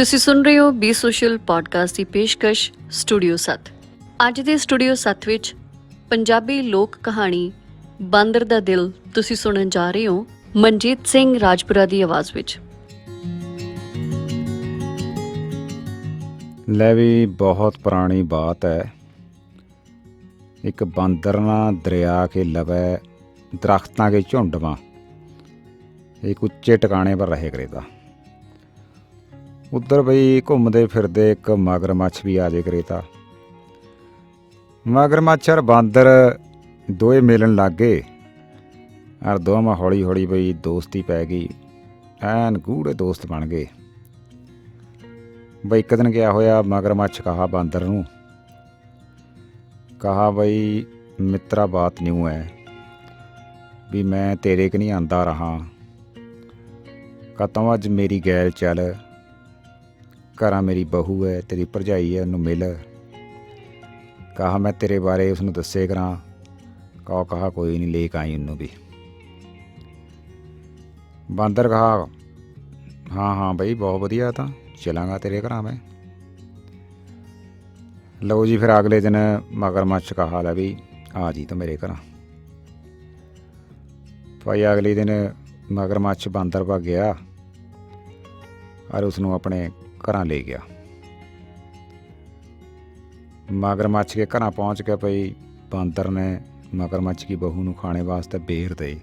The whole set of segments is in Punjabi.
ਤੁਸੀਂ ਸੁਣ ਰਹੇ ਹੋ ਬੀ ਸੋਸ਼ਲ ਪੋਡਕਾਸਟ ਦੀ ਪੇਸ਼ਕਸ਼ ਸਟੂਡੀਓ 7 ਅੱਜ ਦੇ ਸਟੂਡੀਓ 7 ਵਿੱਚ ਪੰਜਾਬੀ ਲੋਕ ਕਹਾਣੀ ਬਾਂਦਰ ਦਾ ਦਿਲ ਤੁਸੀਂ ਸੁਣਨ ਜਾ ਰਹੇ ਹੋ ਮਨਜੀਤ ਸਿੰਘ ਰਾਜਪੁਰਾ ਦੀ ਆਵਾਜ਼ ਵਿੱਚ। ਲੈ ਵੀ ਬਹੁਤ ਪੁਰਾਣੀ ਬਾਤ ਹੈ। ਇੱਕ ਬਾਂਦਰ ਨਾ ਦਰਿਆ ਕੇ ਲਵੈ ਦਰਖਤਾਂ ਕੇ ਝੁੰਡਵਾਂ ਇੱਕ ਉੱਚੇ ਟਿਕਾਣੇ ਪਰ ਰਹੇ ਕਰੇਦਾ ਉੱਧਰ ਬਈ ਘੁੰਮਦੇ ਫਿਰਦੇ ਇੱਕ ਮਗਰਮੱਛ ਵੀ ਆ ਜੇ ਕਰੇਤਾ। ਮਗਰਮੱਛ ਔਰ ਬਾਂਦਰ ਦੋਏ ਮਿਲਣ ਲੱਗ ਗਏ। ਔਰ ਦੋਵਾਂ ਹੌਲੀ ਹੌਲੀ ਬਈ ਦੋਸਤੀ ਪੈ ਗਈ। ਐਨ ਗੂੜੇ ਦੋਸਤ ਬਣ ਗਏ। ਬਈ ਇੱਕ ਦਿਨ ਗਿਆ ਹੋਇਆ ਮਗਰਮੱਛ ਕਹਾ ਬਾਂਦਰ ਨੂੰ। ਕਹਾ ਬਈ, ਮਿੱਤਰਾ, ਬਾਤ ਨਿਊ ਹੈ ਵੀ ਮੈਂ ਤੇਰੇ ਕਿ ਨਹੀਂ ਆਂਦਾ ਰਹਾ। ਕਤੋਂ ਅੱਜ ਮੇਰੀ ਗੈਲ ਚੱਲ। ਘਰਾਂ ਮੇਰੀ ਬਹੂ ਹੈ, ਤੇਰੀ ਭਰਜਾਈ ਹੈ, ਉਹਨੂੰ ਮਿਲ। ਕਹਾ ਮੈਂ ਤੇਰੇ ਬਾਰੇ ਉਸਨੂੰ ਦੱਸੇ ਕਰਾਂ। ਕਹੋ, ਕਹਾ ਕੋਈ ਨਹੀਂ ਲੈ ਕੇ ਆਈ ਉਹਨੂੰ ਵੀ। ਬਾਂਦਰ ਕਹਾ, ਹਾਂ ਹਾਂ ਬਈ, ਬਹੁਤ ਵਧੀਆ ਤਾਂ, ਚਲਾਂਗਾ ਤੇਰੇ ਘਰਾਂ ਮੈਂ। ਲਓ ਜੀ ਫਿਰ ਅਗਲੇ ਦਿਨ ਮਗਰਮੱਛ ਕਹਾ ਲੈ ਵੀ, ਆ ਜੀ ਤਾਂ ਮੇਰੇ ਘਰਾਂ। ਭਾਈ ਅਗਲੇ ਦਿਨ ਮਗਰਮੱਛ ਬਾਂਦਰ ਪਾ ਗਿਆ। ਔਰ ਉਸ ਨੂੰ ਆਪਣੇ ਘਰਾਂ ਲੈ ਗਿਆ। ਮਗਰਮੱਛ ਕੇ ਘਰਾਂ ਪਹੁੰਚ ਕੇ ਭਈ ਬਾਂਦਰ ਨੇ ਮਗਰਮੱਛ ਦੀ ਬਹੂ ਨੂੰ ਖਾਣੇ ਵਾਸਤੇ ਬੇਰ ਦੇ।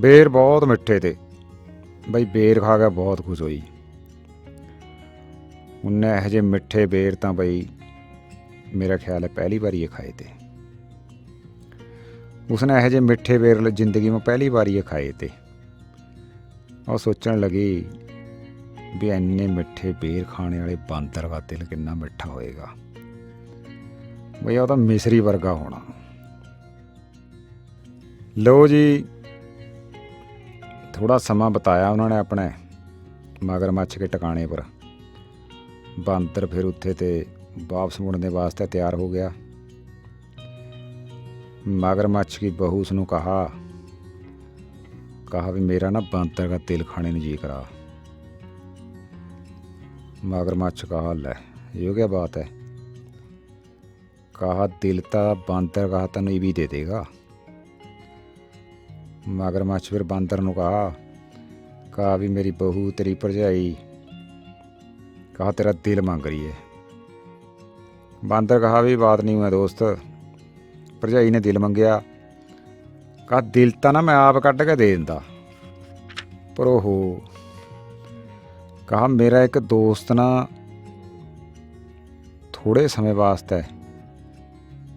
ਬੇਰ ਬਹੁਤ ਮਿੱਠੇ ਤੇ, ਬਈ ਬੇਰ ਖਾ ਕੇ ਬਹੁਤ ਖੁਸ਼ ਹੋਈ। ਉਹਨੇ ਇਹੋ ਜਿਹੇ ਮਿੱਠੇ ਬੇਰ ਤਾਂ ਬਈ ਮੇਰਾ ਖਿਆਲ ਹੈ ਪਹਿਲੀ ਵਾਰੀ ਇਹ ਖਾਏ ਤੇ। ਉਸਨੇ ਇਹੋ ਜਿਹੇ ਮਿੱਠੇ ਬੇਰ ਜ਼ਿੰਦਗੀ ਵਿੱਚ ਪਹਿਲੀ ਵਾਰੀ ਇਹ ਖਾਏ ਤੇ। ਉਹ ਸੋਚਣ ਲੱਗੀ ਵੀ ਇੰਨੇ ਮਿੱਠੇ ਬੇਰ ਖਾਣੇ ਵਾਲੇ ਬਾਂਦਰ ਦਾ ਤਿਲ ਕਿੰਨਾ ਮਿੱਠਾ ਹੋਏਗਾ। ਬਈ ਉਹ ਤਾਂ ਮਿਸਰੀ ਵਰਗਾ ਹੋਣਾ। ਲੋ ਜੀ ਥੋੜਾ ਸਮਾਂ ਬਤਾਇਆ ਉਹਨਾਂ ਨੇ ਆਪਣੇ ਮਗਰਮੱਛ ਕੇ ਟਿਕਾਣੇ ਪਰ। ਬਾਂਦਰ ਫਿਰ ਉੱਥੇ ਤੇ ਵਾਪਸ ਮੁੜਨ ਦੇ ਵਾਸਤੇ ਤਿਆਰ ਹੋ ਗਿਆ। ਮਗਰਮੱਛ ਕੀ ਬਹੂ ਉਸ ਨੂੰ ਕਹਾ ਕਹਾ ਵੀ ਮੇਰਾ ਨਾ ਬਾਂਦਰ ਦਾ ਤਿਲ ਖਾਣੇ ਨੂੰ ਜੀ ਕਰਾ। मगरमच्छ कहा ले ये क्या बात है कहा दिल ता बांतर कहा तेन ये भी दे देगा मगरमच्छ फिर बांदर नु कहा कहा भी मेरी बहू तेरी भरजाई कहा तेरा दिल मांग रही है बांदर कहा भी बात नहीं हुआ दोस्त ਭਰਜਾਈ ਨੇ ਦਿਲ ਮੰਗਿਆ ਕਹਾ ਦਿਲ ਤਾਂ ਨਾ ਮੈਂ ਆਪ ਕੱਢ ਕੇ ਦੇ ਦਿੰਦਾ ਪਰ ਉਹ ਕਹਾ ਮੇਰਾ ਇੱਕ ਦੋਸਤ ਨਾ ਥੋੜੇ ਸਮੇਂ ਵਾਸਤੇ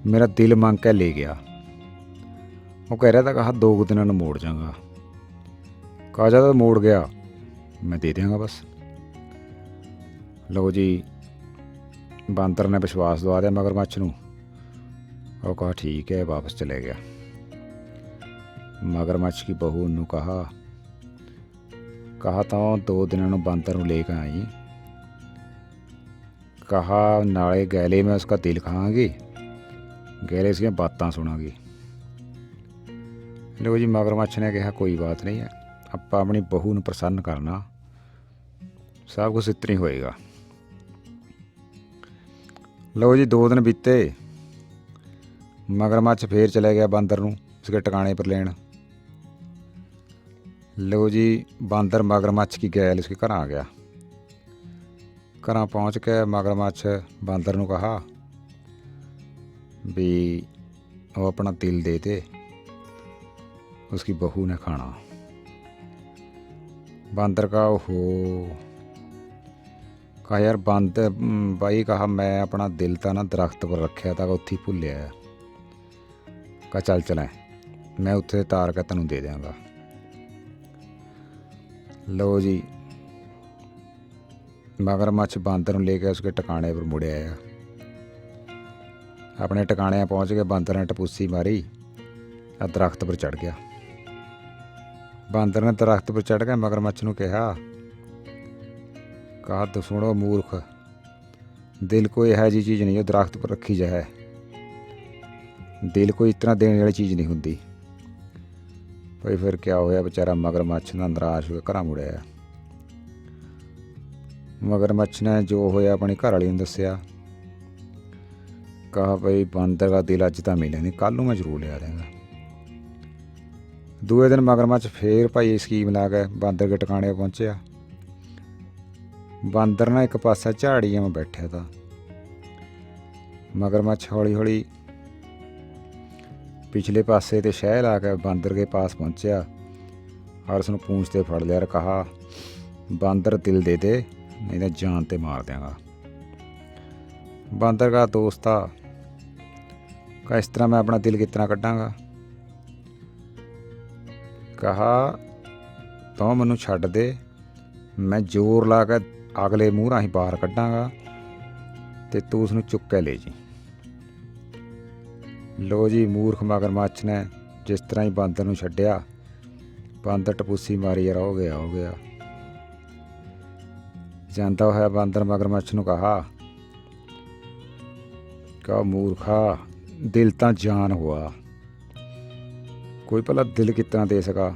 ਮੇਰਾ ਦਿਲ ਮੰਗ ਕੇ ਲੈ ਗਿਆ ਉਹ ਕਹਿ ਰਿਹਾ ਤਾਂ ਕਹਾ ਦੋ ਕੁ ਦਿਨਾਂ ਨੂੰ ਮੋੜ ਜਾਗਾ ਕਹਾ ਜਦ ਮੋੜ ਗਿਆ ਮੈਂ ਦੇ ਦਿਆਂਗਾ ਬਸ ਲਓ ਜੀ ਬਾਂਦਰ ਨੇ ਵਿਸ਼ਵਾਸ ਦਵਾ ਦਿਆ ਮਗਰਮੱਛ ਨੂੰ ਉਹ ਕਹਾ ठीक है वापस चले गया ਮਗਰਮੱਛ की बहू ਨੂੰ कहा कहा तो दो दिनों बंदर ले कर आई कहा नाले गैले में उसका तिल खाएंगी गैले उसकी बातें सुनांगी लो जी मगरमच्छ ने कहा कोई बात नहीं है आप अपनी बहू ਨੂੰ ਪ੍ਰਸੰਨ ਕਰਨਾ ਸਭ ਕੁਝ ਇਤਰੀ ਹੋਏਗਾ ਲਓ ਜੀ ਦੋ ਦਿਨ ਬੀਤੇ ਮਗਰਮੱਛ ਫੇਰ ਚਲੇ ਗਿਆ ਬਾਂਦਰ ਨੂੰ ਉਸਕੇ ਟਿਕਾਣੇ ਪਰ ਲੈਣ ਲੋ ਜੀ, ਬਾਂਦਰ ਮਗਰਮੱਛ ਕੀ ਗੈਲ ਉਸਕੇ ਘਰ ਆ ਗਿਆ। ਘਰਾਂ ਪਹੁੰਚ ਕੇ ਮਗਰਮੱਛ ਬਾਂਦਰ ਨੂੰ ਕਹਾ ਵੀ ਉਹ ਆਪਣਾ ਦਿਲ ਦੇ ਦੇ ਉਸकी ਬਹੂ ਨੇ ਖਾਣਾ। ਬਾਂਦਰ ਕਹਾ, ਓਹੋ। ਕਹਾ, ਯਾਰ ਬੰਦ ਬਾਈ ਕਹਾ, ਮੈਂ ਆਪਣਾ ਦਿਲ ਤਾਂ ਨਾ ਦਰਖਤ ਪਰ ਰੱਖਿਆ ਤਾਂ ਉੱਥੇ ਹੀ ਭੁੱਲਿਆ। ਹੈ। ਕਹਾ, ਚੱਲ ਚਲੇ, ਮੈਂ ਉੱਥੇ ਤਾਰ ਕੇ ਤੈਨੂੰ ਦੇ ਦਿਆਂਗਾ। ਲਓ ਜੀ। ਮਗਰਮੱਛ ਬਾਂਦਰ ਨੂੰ ਲੈ ਕੇ ਉਸਕੇ ਟਿਕਾਣੇ ਪਰ ਮੁੜਿਆ ਆਇਆ। ਆਪਣੇ ਟਿਕਾਣਿਆਂ ਪਹੁੰਚ ਕੇ ਬਾਂਦਰ ਨੇ ਟਪੂਸੀ ਮਾਰੀ ਆ ਦਰਖਤ ਪਰ ਚੜ ਗਿਆ। ਬਾਂਦਰ ਨੇ ਦਰਖਤ ਪਰ ਚੜ ਕੇ ਮਗਰਮੱਛ ਨੂੰ ਕਿਹਾ ਕਹਾ ਸੁਣੋ ਮੂਰਖ, ਦਿਲ ਕੋਈ ਇਹੋ ਜਿਹੀ ਚੀਜ਼ ਨਹੀਂ ਜੋ ਦਰਖਤ ਪਰ ਰੱਖੀ ਜਾਏ। ਦਿਲ ਕੋਈ ਇਸ ਤਰ੍ਹਾਂ ਦੇਣ ਵਾਲੀ ਚੀਜ਼ ਨਹੀਂ ਹੁੰਦੀ। ਭਾਈ ਫਿਰ ਕਿਆ ਹੋਇਆ, ਵਿਚਾਰਾ ਮਗਰਮੱਛ ਦਾ ਨਿਰਾਸ਼ ਹੋ ਕੇ ਘਰਾਂ ਮੁੜਿਆ ਮਗਰਮੱਛ ਨੇ ਜੋ ਹੋਇਆ ਆਪਣੀ ਘਰ ਵਾਲੀ ਨੂੰ ਦੱਸਿਆ। ਕਹਾ ਭਾਈ, ਬਾਂਦਰ ਦਾ ਦਿਲ ਅੱਜ ਤਾਂ ਮਿਲਿਆ ਨਹੀਂ ਕੱਲ ਨੂੰ ਮੈਂ ਜ਼ਰੂਰ ਲਿਆ ਦੇਵਾਂਗਾ ਦੂਏ ਦਿਨ ਮਗਰਮੱਛ ਫੇਰ ਭਾਈ ਸਕੀਮ ਲਾ ਕੇ ਬਾਂਦਰ ਦੇ ਟਿਕਾਣੇ ਪਹੁੰਚਿਆ। ਬਾਂਦਰ ਨਾ ਇੱਕ ਪਾਸਾ ਝਾੜੀਆਂ 'ਚ ਬੈਠਿਆ ਤਾ। ਮਗਰਮੱਛ ਹੌਲੀ ਹੌਲੀ ਪਿਛਲੇ ਪਾਸੇ ਤੇ ਸ਼ਹਿ ਲਾ ਕੇ ਬਾਂਦਰ ਦੇ ਪਾਸ ਪਹੁੰਚਿਆ। ਔਰ ਨੂੰ ਪੂੰਛ ਤੇ ਫੜ ਲਿਆ ਔਰ ਕਹਾ, ਬਾਂਦਰ ਦਿਲ ਦੇ ਦੇ, ਨਹੀਂ ਤਾਂ ਜਾਨ ਤੇ ਮਾਰ ਦਿਆਂਗਾ। ਬਾਂਦਰ ਦਾ ਦੋਸਤਾ, ਕਹਾ, ਇਸ ਤਰ੍ਹਾਂ ਮੈਂ ਆਪਣਾ ਦਿਲ ਕਿਤਨਾ ਕੱਢਾਂਗਾ? ਕਹਾ, ਤੂੰ ਮੈਨੂੰ ਛੱਡ ਦੇ, ਮੈਂ ਜ਼ੋਰ ਲਾ ਕੇ ਅਗਲੇ ਮੂੰਹ ਰਾਹੀਂ ਬਾਹਰ ਕੱਢਾਂਗਾ ਤੇ ਤੂੰ ਉਸ ਨੂੰ ਚੁੱਕ ਕੇ ਲੈ ਜੀ। ਲੋ ਜੀ, ਮੂਰਖ ਮਗਰਮੱਛ ਨੇ ਜਿਸ ਤਰ੍ਹਾਂ ਹੀ ਬਾਂਦਰ ਨੂੰ ਛੱਡਿਆ। ਬਾਂਦਰ ਟਪੂਸੀ ਮਾਰੀ ਯਾਰ, ਹੋ ਗਿਆ ਹੋ ਗਿਆ। ਜਾਂਦਾ ਹੋਇਆ ਬਾਂਦਰ ਮਗਰਮੱਛ ਨੂੰ ਕਹਾ, ਕਾ ਮੂਰਖਾ, ਦਿਲ ਤਾਂ ਜਾਨ ਹੁਆ। ਕੋਈ ਭਲਾ ਦਿਲ ਕਿਤਨਾ ਦੇ ਸਕਾ?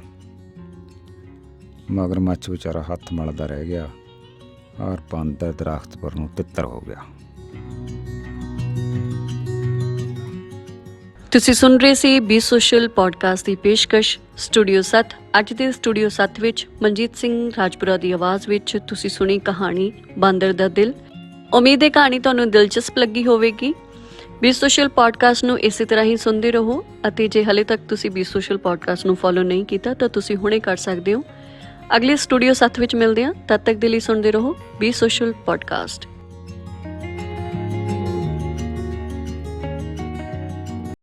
ਮਗਰਮੱਛ ਵਿਚਾਰਾ ਹੱਥ ਮਲਦਾ ਰਹਿ ਗਿਆ ਔਰ ਬਾਂਦਰ ਦਰਖਤ ਪਰ ਨੂੰ ਤਿੱਤਰ ਹੋ ਗਿਆ। ਤੁਸੀਂ ਸੁਣ ਰਹੇ ਸੀ ਬੀ ਸੋਸ਼ਲ ਪੋਡਕਾਸਟ ਦੀ ਪੇਸ਼ਕਸ਼ ਸਟੂਡੀਓ 7 ਅੱਜ ਦੇ ਸਟੂਡੀਓ 7 ਵਿੱਚ ਮਨਜੀਤ ਸਿੰਘ ਰਾਜਪੁਰਾ ਦੀ ਆਵਾਜ਼ ਵਿੱਚ ਤੁਸੀਂ ਸੁਣੀ ਕਹਾਣੀ ਬਾਂਦਰ ਦਾ ਦਿਲ। ਉਮੀਦ ਹੈ ਕਹਾਣੀ ਤੁਹਾਨੂੰ ਦਿਲਚਸਪ ਲੱਗੀ ਹੋਵੇਗੀ। ਬੀ ਸੋਸ਼ਲ ਪੋਡਕਾਸਟ ਨੂੰ ਇਸੇ ਤਰ੍ਹਾਂ ਹੀ ਸੁਣਦੇ ਰਹੋ ਅਤੇ ਜੇ ਹਲੇ ਤੱਕ ਤੁਸੀਂ ਬੀ ਸੋਸ਼ਲ ਪੋਡਕਾਸਟ ਨੂੰ ਫੋਲੋ ਨਹੀਂ ਕੀਤਾ ਤਾਂ ਤੁਸੀਂ ਹੁਣੇ ਕਰ ਸਕਦੇ ਹੋ। ਅਗਲੇ ਸਟੂਡੀਓ 7 ਵਿੱਚ ਮਿਲਦੇ ਹਾਂ। ਤਦ ਤੱਕ ਦੇ ਲਈ ਸੁਣਦੇ ਰਹੋ ਬੀ ਸੋਸ਼ਲ ਪੋਡਕਾਸਟ